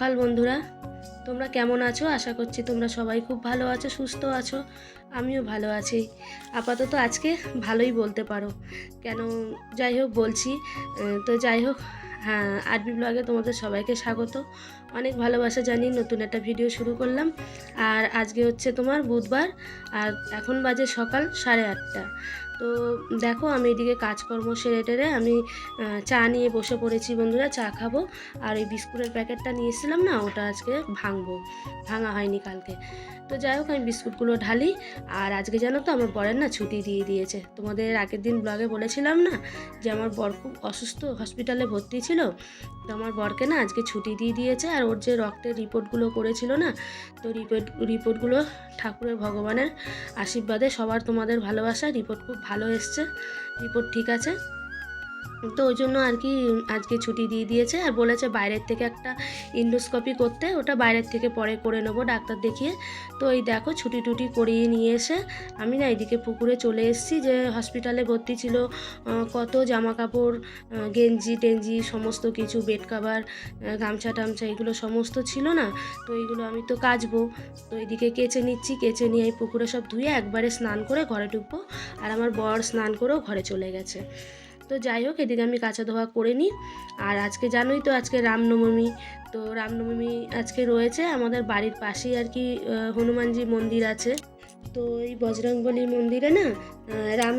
সকাল, বন্ধুরা। তোমরা কেমন আছো? আশা করছি তোমরা সবাই খুব ভালো আছো, সুস্থ আছো। আমিও ভালো আছি। আপাতত আজকে ভালোই বলতে পারো। কেন, যাই হোক, বলছি। তো যাই হোক হ্যাঁ আরবি ব্লগে তোমাদের সবাইকে স্বাগত। অনেক ভালোবাসা জানি নতুন একটা ভিডিও শুরু করলাম। আর আজকে হচ্ছে তোমার বুধবার, আর এখন বাজে সকাল সাড়ে আটটা। তো দেখো আমি এদিকে কাজকর্ম সেরে টেরে আমি চা নিয়ে বসে পড়েছি বন্ধুরা, চা খাব। আর ওই বিস্কুটের প্যাকেটটা নিয়ে এসেছিলাম না, ওটা আজকে ভাঙবো। ভাঙা হয়নি কালকে। তো যাই হোক, আমি বিস্কুটগুলো ঢালি। আর আজকে জানো তো, আমার বরের না ছুটি দিয়ে দিয়েছে। তোমাদের আগের দিন ব্লগে বলেছিলাম না যে আমার বর খুব অসুস্থ হসপিটালে ভর্তি ছিল। তো আমার বরকে না আজকে ছুটি দিয়ে দিয়েছে। আর ওর যে রক্তের রিপোর্টগুলো করেছিল না, তো রিপোর্ট রিপোর্টগুলো ঠাকুরের ভগবানের আশীর্বাদে সবার তোমাদের ভালোবাসা। রিপোর্ট খুব ভালো এসছে। রিপোর্ট ঠিক আছে। তো ওই জন্য আর কি আজকে ছুটি দিয়ে দিয়েছে আর বলেছে বাইরের থেকে একটা ইন্ডোস্কপি করতে, ওটা বাইরের থেকে পরে করে নেব ডাক্তার দেখিয়ে। তো এই দেখো ছুটি টুটি করিয়ে নিয়ে এসে আমি না এদিকে পুকুরে চলে এসেছি যে হসপিটালে ভর্তি ছিল কত জামা কাপড় গেঞ্জি, টেঞ্জি, সমস্ত কিছু বেড কাভার গামছা টামছা এগুলো সমস্ত ছিল না, তো এইগুলো আমি তো কাচবো। তো এদিকে কেচে নিচ্ছি, কেচে নিয়ে এই পুকুরে সব ধুয়ে একবারে স্নান করে ঘরে ঢুকবো। আর আমার বর স্নান করেও ঘরে চলে গেছে। তো যাই হোক, এদিকে আমি কাঁচা ধোয়া করে নিই। আর আজকে জানোই তো, আজকে রামনবমী। তো রামনবমী আজকে রয়েছে আমাদের বাড়ির পাশেই আর কি হনুমানজি মন্দির আছে। তো এই বজরংবলী মন্দিরে না রাম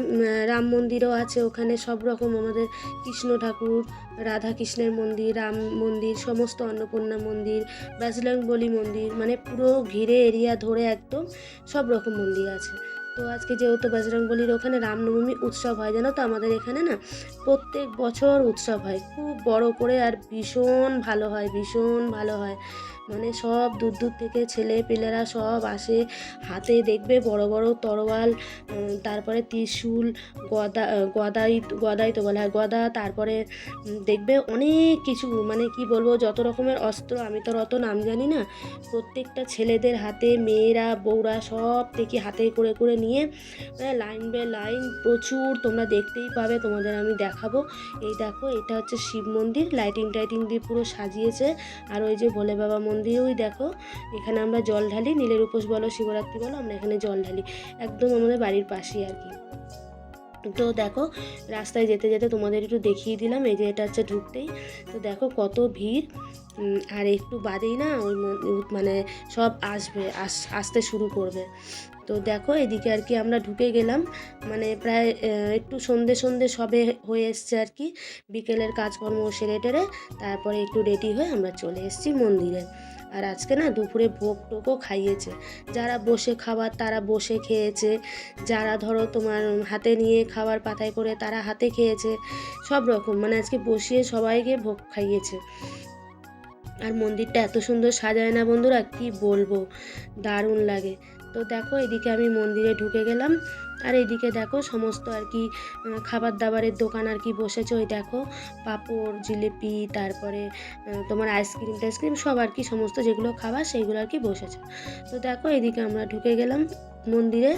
রাম মন্দিরও আছে। ওখানে সব রকম আমাদের কৃষ্ণ ঠাকুর রাধা কৃষ্ণের মন্দির, রাম মন্দির, সমস্ত অন্নপূর্ণা মন্দির, বজরংবলী মন্দির মানে পুরো ঘিরে এরিয়া ধরে একদম সব রকম মন্দির আছে। তো আজকে যেহেতু বজরংবলীর ওখানে রামনবমী উৎসব হয়, জানো তো আমাদের এখানে না? প্রত্যেক বছর উৎসব হয়। খুব বড় করে আর ভীষণ ভালো হয়, ভীষণ ভালো হয়। মানে সব দূর দূর থেকে ছেলে পেলেরা সব আসে, হাতে দেখবে বড় বড় তরোয়াল তারপরে ত্রিশূল, গদা গদাই গদাই তো বলা হয় গদা, তারপরে দেখবে অনেক কিছু মানে কি বলব, যত রকমের অস্ত্র, আমি তো অত নাম জানি না, প্রত্যেকটা ছেলেদের হাতে, মেয়েরা, বউরা সব থেকে হাতে করে করে নিয়ে মানে লাইন বাই লাইন প্রচুর তোমরা দেখতেই পাবে, তোমাদের আমি দেখাবো। এই দেখো, এটা হচ্ছে শিব মন্দির, লাইটিং টাইটিং দিয়ে পুরো সাজিয়েছে, আর ওই যে ভোলে বাবা মন্দির ওই দেখো। এখানে আমরা জল ঢালি, নীলের উপোস বলো, শিবরাত্রি বলো, আমরা এখানে জল ঢালি। একদম আমাদের বাড়ির পাশেই আর কি। তো দেখো, রাস্তায় যেতে যেতে তোমাদের একটু দেখিয়ে দিলাম, এই যে এটা হচ্ছে ঢুকতেই তো দেখো কত ভিড়। আর একটু বাদেই না, ওই মানে সব আসবে, আস, আসতে শুরু করবে। তো দেখো এদিকে আর কি আমরা ঢুকে গেলাম। মানে প্রায় একটু সন্ধে সন্ধে সবে হয়ে এসছে আর কি। বিকেলের কাজকর্ম সেরে টেরে, তারপরে একটু রেডি হয়ে আমরা চলে এসেছি মন্দিরে। আর আজকে না দুপুরে ভোগ টোকও খাইয়েছে। যারা বসে খাবার তারা বসে খেয়েছে। যারা ধরো তোমার হাতে নিয়ে খাবার পাতায় করে তারা হাতে খেয়েছে। সব রকম মানে আজকে বসিয়ে সবাইকে ভোগ খাইয়েছে। আর মন্দিরটা এত সুন্দর সাজায় না বন্ধুরা, কি বলব? দারুণ লাগে। তো দেখো এদিকে আমি মন্দিরে ঢুকে গেলাম। আর এদিকে দেখো সমস্ত আর কি খাবার দাবারের দোকান আর কি বসেছে। ওই দেখো পাঁপড়, জিলিপি, তারপরে তোমার আইসক্রিম টাইসক্রিম সব আর কি সমস্ত যেগুলো খাবার সেইগুলো আর কি বসেছে। তো দেখো এদিকে আমরা ঢুকে গেলাম মন্দিরে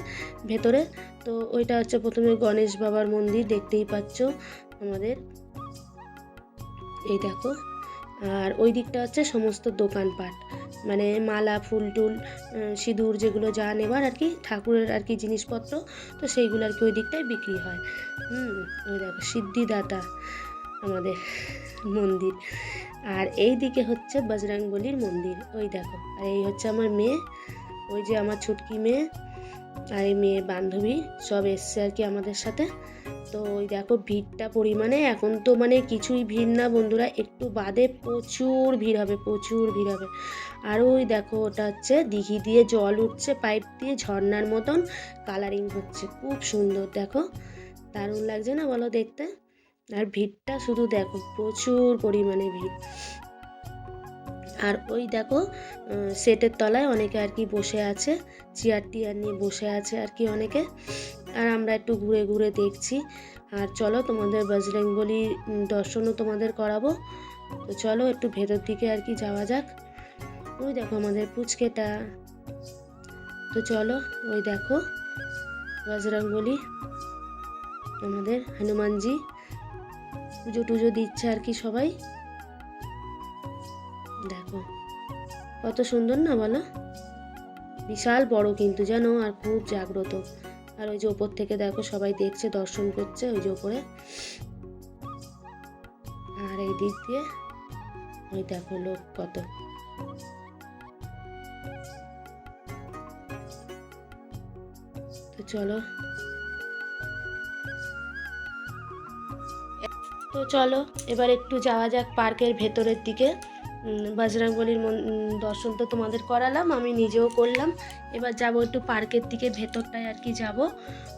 ভেতরে। তো ওইটা হচ্ছে প্রথমে গণেশ বাবার মন্দির, দেখতেই পাচ্ছ আমাদের। এই দেখো আর ওই দিকটা হচ্ছে সমস্ত দোকানপাট। মানে মালা, ফুল টুল সিঁদুর যেগুলো যা নেবার আর কি, ঠাকুরের আর কি জিনিসপত্র, তো সেইগুলো আর কি ওই দিকটায় বিক্রি হয়। হুম, ওই দেখো, সিদ্ধিদাতা আমাদের মন্দির। আর এই দিকে হচ্ছে বজরংবলির মন্দির, ওই দেখো। আর এই হচ্ছে আমার মেয়ে, ওই যে আমার ছুটকি মেয়ে আর এই মেয়ে বান্ধবী সব এসছে আর কি আমাদের সাথে। তো ওই দেখো ভিড়টা পরিমাণে। এখন তো মানে কিছুই ভিড় না বন্ধুরা, একটু বাদে প্রচুর ভিড় হবে, প্রচুর ভিড় হবে। আর ওই দেখো ওটা হচ্ছে দিঘি দিয়ে জল উঠছে, পাইপ দিয়ে ঝর্নার মতন কালারিং হচ্ছে। খুব সুন্দর, দেখো। দারুণ লাগছে না বলো দেখতে? আর ভিড়টা শুধু দেখো, প্রচুর পরিমাণে ভিড়। আর ওই দেখো সেটের তলায় অনেকে আর কি বসে আছে চেয়ার টিয়ার নিয়ে বসে আছে আর কি অনেকে। আর আমরা একটু ঘুরে ঘুরে দেখছি। আর চলো তোমাদের উম, দর্শনও তোমাদের করাবো। তো চলো একটু ভেতর দিকে আর কি যাওয়া যাক। ওই দেখো আমাদের পুচকেটা। তো চলো ওই দেখো বজরংবলী আমাদের হনুমানজি। পুজো টুজো দিচ্ছে আর কি সবাই। দেখো কত সুন্দর না বলো? বিশাল বড় কিন্তু জানো আর খুব জাগ্রত। আর ওই যে ওপর থেকে দেখো সবাই দেখছে, দর্শন করছে ওই যে ওপরে। আর এই দিক দিয়ে ওই দেখো লোক কত। তো চলো। তো চলো, এবার একটু যাওয়া যাক পার্কের ভেতরের দিকে। বজরংবলির দর্শন তো তোমাদের করালাম, আমি নিজেও করলাম। এবার যাব একটু পার্কের দিকে, ভেতরটায় আর কি যাব।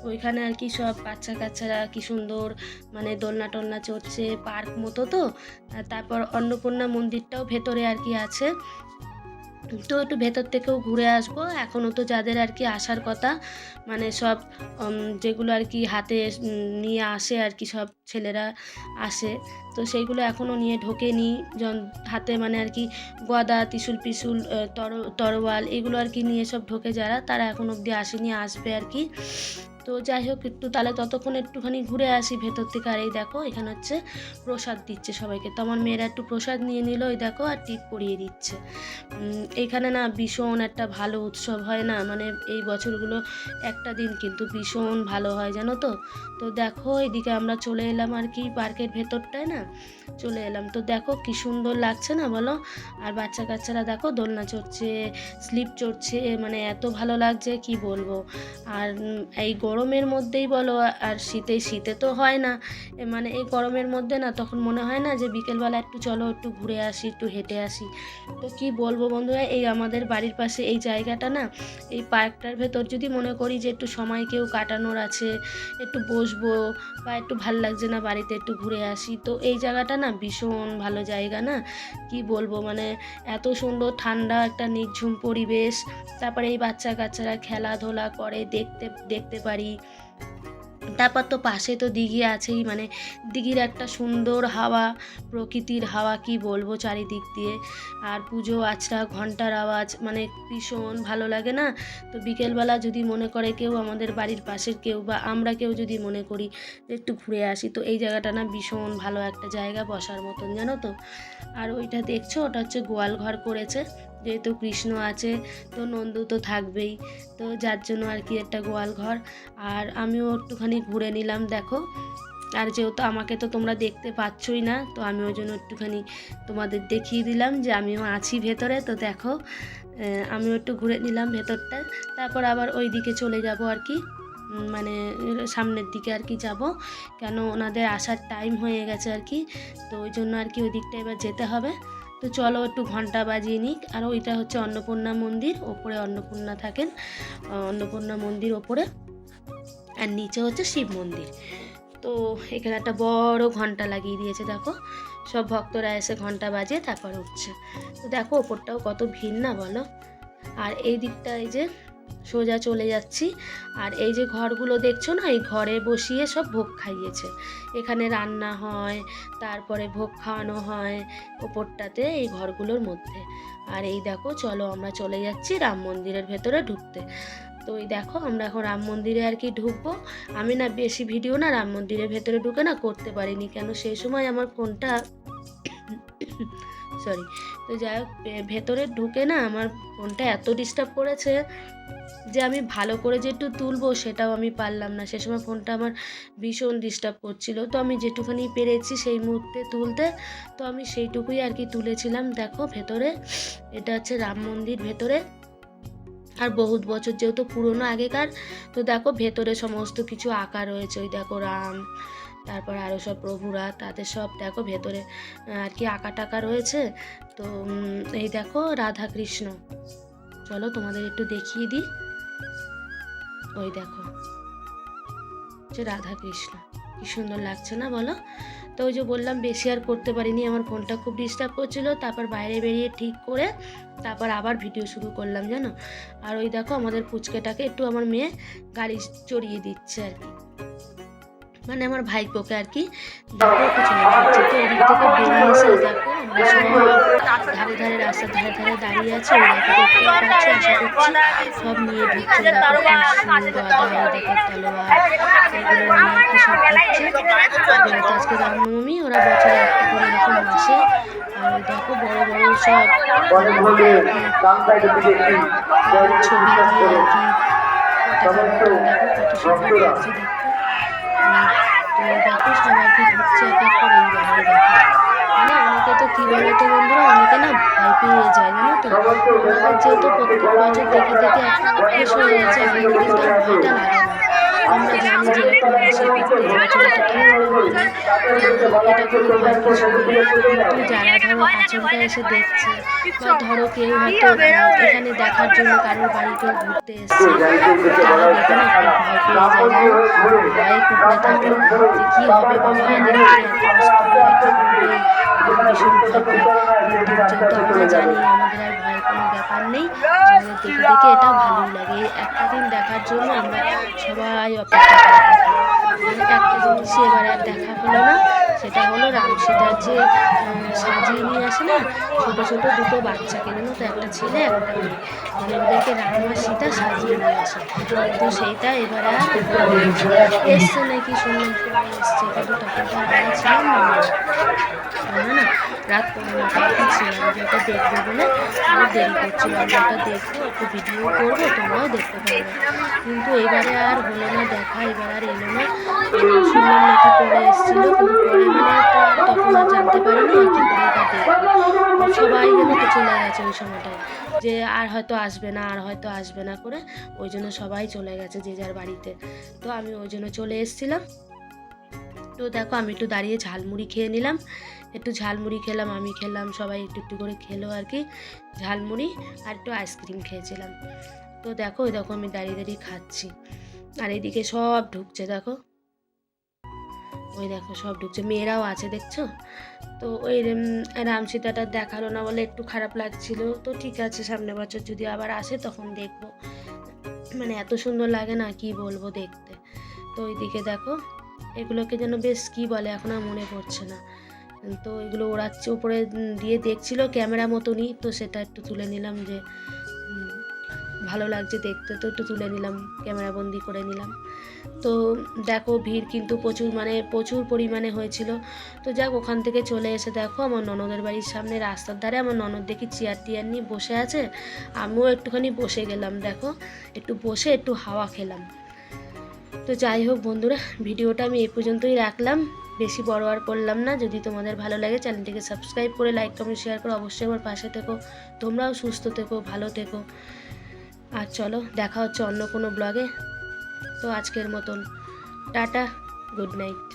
ওইখানে আর কি সব বাচ্চা কাচ্চারা কি সুন্দর মানে দোলনা টোলনা চড়ছে, পার্ক মতো তো। তারপর অন্নপূর্ণা মন্দিরটাও ভেতরে আর কি আছে। তো একটু ভেতর থেকেও ঘুরে আসব। এখনও তো যাদের আর কি আসার কথা মানে সব যেগুলো আর কি হাতে নিয়ে আসে আর কি সব ছেলেরা আসে, তো সেইগুলো এখনও নিয়ে ঢোকেনি। জন, হাতে মানে আর কি গদা, ত্রিশুল পিসুল তর, তরোয়াল, এগুলো আর কি নিয়ে সব ঢোকে যারা, তারা এখন অবধি আসেনি, আসবে আর কি। তো যাই হোক, একটু তাহলে ততক্ষণ একটুখানি ঘুরে আসি ভেতর থেকে। আর এই দেখো, এখানে হচ্ছে প্রসাদ দিচ্ছে সবাইকে। তো আমার মেয়েরা একটু প্রসাদ নিয়ে নিল ওই দেখো, আর টিপ পরিয়ে দিচ্ছে। এখানে না ভীষণ একটা ভালো উৎসব হয় না? মানে এই বছরগুলো একটা দিন কিন্তু ভীষণ ভালো হয়, জানো তো? তো দেখো, এদিকে আমরা চলে এলাম আর কি পার্কের ভেতরটায় না? চলে এলাম। তো দেখো, কি সুন্দর লাগছে না বলো? আর বাচ্চা কাচ্চারা দেখো, দোলনা চড়ছে, স্লিপ চড়ছে মানে এত ভালো লাগছে, কি বলব? আর এই এই গরমের মধ্যেই বলো, আর শীতে শীতে তো হয় না। মানে এই গরমের মধ্যে না তখন মনে হয় না যে বিকেলবেলা একটু চলো, একটু ঘুরে আসি, একটু হেঁটে আসি। তো কি বলব বন্ধুরা, এই আমাদের বাড়ির পাশে এই জায়গাটা না, এই পার্কটার ভেতর যদি মনে করি যে একটু সময় কেউ কাটানোর আছে, একটু বসবো বা একটু ভালো লাগছে না বাড়িতে একটু ঘুরে আসি, তো এই জায়গাটা না ভীষণ ভালো জায়গা না। কি বলব মানে এত সুন্দর ঠান্ডা একটা নির্ঝুম পরিবেশ, তারপরে এই বাচ্চা কাচ্চারা খেলাধুলা করে, দেখতে দেখতে পারি। তারপর তো পাশে তো দিঘি আছেই মানে দিঘির একটা সুন্দর হাওয়া, প্রকৃতির হাওয়া কি বলব চারিদিক দিয়ে। আর পুজো আচরা ঘণ্টার আওয়াজ মানে ভীষণ ভালো লাগে না? তো বিকেলবেলা যদি মনে করে কেউ আমাদের বাড়ির পাশের কেউ বা আমরা কেউ যদি মনে করি একটু ঘুরে আসি, তো এই জায়গাটা না ভীষণ ভালো একটা জায়গা বসার মতন, জানো তো? আর ওইটা দেখছ? ওটা হচ্ছে গোয়াল ঘর করেছে। যেহেতু কৃষ্ণ আছে, তো নন্দু তো থাকবেই। তো যার জন্য আর কি একটা গোয়াল ঘর। আর আমিও একটুখানি ঘুরে নিলাম, দেখো। আর যেহেতু আমাকে তো তোমরা দেখতে পাচ্ছই না, তো আমি ওই জন্য একটুখানি তোমাদের দেখিয়ে দিলাম যে আমিও আছি ভেতরে। তো দেখো আমিও একটু ঘুরে নিলাম ভেতরটা। তারপর আবার ওই দিকে চলে যাব আর কি। মানে সামনের দিকে আর কি যাব। কেন ওনাদের আসার টাইম হয়ে গেছে আর কি। তো ওই জন্য আর কি ওই দিকটা এবার যেতে হবে। তো চলো একটু ঘণ্টা বাজিয়ে নিক। আর ওইটা হচ্ছে অন্নপূর্ণা মন্দির, ওপরে অন্নপূর্ণা থাকেন অন্নপূর্ণা মন্দির ওপরে। আর নিচে হচ্ছে শিব মন্দির। তো এখানে একটা বড় ঘণ্টা লাগিয়ে দিয়েছে, দেখো। সব ভক্তরা এসে ঘণ্টা বাজে তারপর উঠছে। তো দেখো, ওপরটাও কত ভিড় না বলো। আর এই দিকটা এই যে সোজা চলে যাচ্ছি। আর এই যে ঘরগুলো দেখছ না, এই ঘরে বসিয়ে সব ভোগ খাইয়েছে। এখানে রান্না হয়, তারপরে ভোগ খাওয়ানো হয় ওপরটাতে এই ঘরগুলোর মধ্যে। আর এই দেখো, চলো আমরা চলে যাচ্ছি রাম মন্দিরের ভেতরে ঢুকতে। তো এই দেখো, আমরা এখন রাম মন্দিরে আর কি ঢুকবো। আমি না বেশি ভিডিও না রাম মন্দিরের ভেতরে ঢুকে না করতে পারিনি, কেন সেই সময় আমার ফোনটা সরি তো যাই হোক ভেতরে ঢুকে না আমার ফোনটা এত ডিস্টার্ব করেছে যে আমি ভালো করে যে একটু তুলবো সেটাও আমি পারলাম না। সে সময় ফোনটা আমার ভীষণ ডিস্টার্ব করছিল। তো আমি যেটুখানি পেরেছি সেই মুহূর্তে তুলতে, তো আমি সেইটুকুই আর কি তুলেছিলাম। দেখো ভেতরে, এটা হচ্ছে রাম মন্দির ভেতরে। আর বহুত বছর যেহেতু পুরনো আগেকার, তো দেখো ভেতরে সমস্ত কিছু আঁকা রয়েছে। ওই দেখো রাম তারপর আরও সব প্রভুরা, তাদের সব দেখো ভেতরে আর কি আঁকা টাকা রয়েছে। তো এই দেখো রাধা কৃষ্ণ চলো তোমাদের একটু দেখিয়ে দিই। ওই দেখো। যে রাধা কৃষ্ণ কি সুন্দর লাগছে না বলো? তো ওই যে বললাম, বেশি আর করতে পারিনি, আমার ফোনটা খুব ডিস্টার্ব করছিল, তারপর বাইরে বেরিয়ে ঠিক করে তারপর আবার ভিডিও শুরু করলাম, জানো? আর ওই দেখো আমাদের পুচকেটাকে একটু আমার মেয়ে গাড়ি চড়িয়ে দিচ্ছে আর কি। মানে আমার ভাই ভাইপোকে আর কি দেখো চড়িয়ে দিচ্ছে তো এদিক থেকে বেরিয়ে এসে দেখো আমরা সব ধারে ধারে রাস্তার ধারে ধারে দাঁড়িয়ে আছে ওই দেখো দেখতে পাচ্ছি আশা করছি সব নিয়ে ঢুকছে দেখো গদা দেখো তলোয়ার এগুলো নিয়ে আর কি সব ঢুকছে যেহেতু আজকে রামনবমী ওরা বছরে একটা করে এরকম আসে। আর দেখো বড় বড় সব ছবি দিয়ে আর কি দেখো কত সুন্দর লাগছে দেখতে উম, তো দেখো সবাই কি ঢুকছে এক এক করে এই বাইরে দেখো মানে অনেকে তো কী বলো তো বন্ধুরা অনেকে না ভয় পেয়ে যায় আমাদের যেহেতু প্রত্যেক বছর দেখে দেখে অভ্যেস হয়ে গেছে আমাদের কিন্তু আর ভয়টা লাগে না। আমরা জানি যে এটা কোনো ভয় কিছু কিন্তু যারা ধরো আচমকা এসে দেখছে, বা ধরো কেউ হয়তো এখানে দেখার জন্য কারোর বাড়িতে ঘুরতে এসছে, তারা দেখে খুব ভয় পেয়ে যায় ভয়ে কুকুরে থাকে যে কী হবে এদের উপরে এত কষ্ট। কিন্তু আমরা জানি আমাদের আর ভয়ের কোনো ব্যাপার নেই দেখে এটা ভালোই লাগে একটা দিন দেখার জন্য আমরা সবাই অপেক্ষা করে একটা জিনিসই এবারে আর দেখা হলো না সেটা হলো রামসীতার যে সাজিয়ে নিয়ে আসে না ছোটো ছোটো দুটো বাচ্চাকে জানো তো একটা ছেলে একটা মেয়ে মানে ওদেরকে রাম আর সীতা সাজিয়ে নিয়ে আসে তো সেইটা এবারে এসছে নাকি শুনলাম এসছে কিন্তু তখন তো আমরা ছিলাম না আমরা না, রাত ছিলাম যে ওটা দেখব বলে আমি দেরি করছিলাম, যে ওটা দেখব, একটু ভিডিও করব, তোমরাও দেখতে পারবে। কিন্তু এবারে আর হলো না দেখা, এবার আর এলো না। শুনলাম নাকি পরে এসেছিল, কিন্তু পরে মানে তখন আর জানতে পারিনি, আর কি করে এটা দেখব। সবাই যেন তো চলে গেছে ওই সময়টায়, যে আর হয়তো আসবে না, আর হয়তো আসবে না করে, ওই জন্য সবাই চলে গেছে যে যার বাড়িতে। তো আমি ওই জন্য চলে এসেছিলাম। তো দেখো আমি একটু দাঁড়িয়ে ঝালমুড়ি খেয়ে নিলাম। একটু ঝালমুড়ি খেলাম আমি খেলাম সবাই একটু একটু করে খেলো আর কি। ঝালমুড়ি আর একটু আইসক্রিম খেয়েছিলাম। তো দেখো ওই দেখো আমি দাঁড়িয়ে দাঁড়িয়ে খাচ্ছি। আর এদিকে সব ঢুকছে দেখো। ওই দেখো সব ঢুকছে। মেয়েরাও আছে দেখছ? তো ওই উম, রাম সীতাটা দেখাল না বলে একটু খারাপ লাগছিল। তো ঠিক আছে সামনে বছর যদি আবার আসে তখন দেখব। মানে এত সুন্দর লাগে না কি বলব দেখতে। তো ওইদিকে দেখো এগুলোকে যেন বেশ কী বলে, এখন আর মনে পড়ছে না। তো এগুলো ওড়াচ্ছে উপরে দিয়ে দেখছিল ক্যামেরা মতনই, তো সেটা একটু তুলে নিলাম যে ভালো লাগছে দেখতে, তো একটু তুলে নিলাম, ক্যামেরা বন্দি করে নিলাম। তো দেখো ভিড় কিন্তু প্রচুর মানে প্রচুর পরিমাণে হয়েছিল। তো যাক, ওখান থেকে চলে এসে দেখো আমার ননদের বাড়ির সামনে রাস্তার ধারে আমার ননদ দেখি চেয়ার টিয়ার নিয়ে বসে আছে। আমিও একটুখানি বসে গেলাম, দেখো। একটু বসে একটু হাওয়া খেলাম। তো যাই হোক বন্ধুরা, ভিডিওটা আমি এ পর্যন্তই রাখলাম। বেশি বড় আর করলাম না। যদি তোমাদের ভালো লাগে, চ্যানেলটিকে সাবস্ক্রাইব করে লাইক, কমেন্ট শেয়ার করে অবশ্যই আমার পাশে থেকো। তোমরাও সুস্থ থেকো, ভালো থেকো। আর চলো, দেখা হচ্ছে অন্য কোনো ব্লগে তো আজকের মতন, টাটা গুড নাইট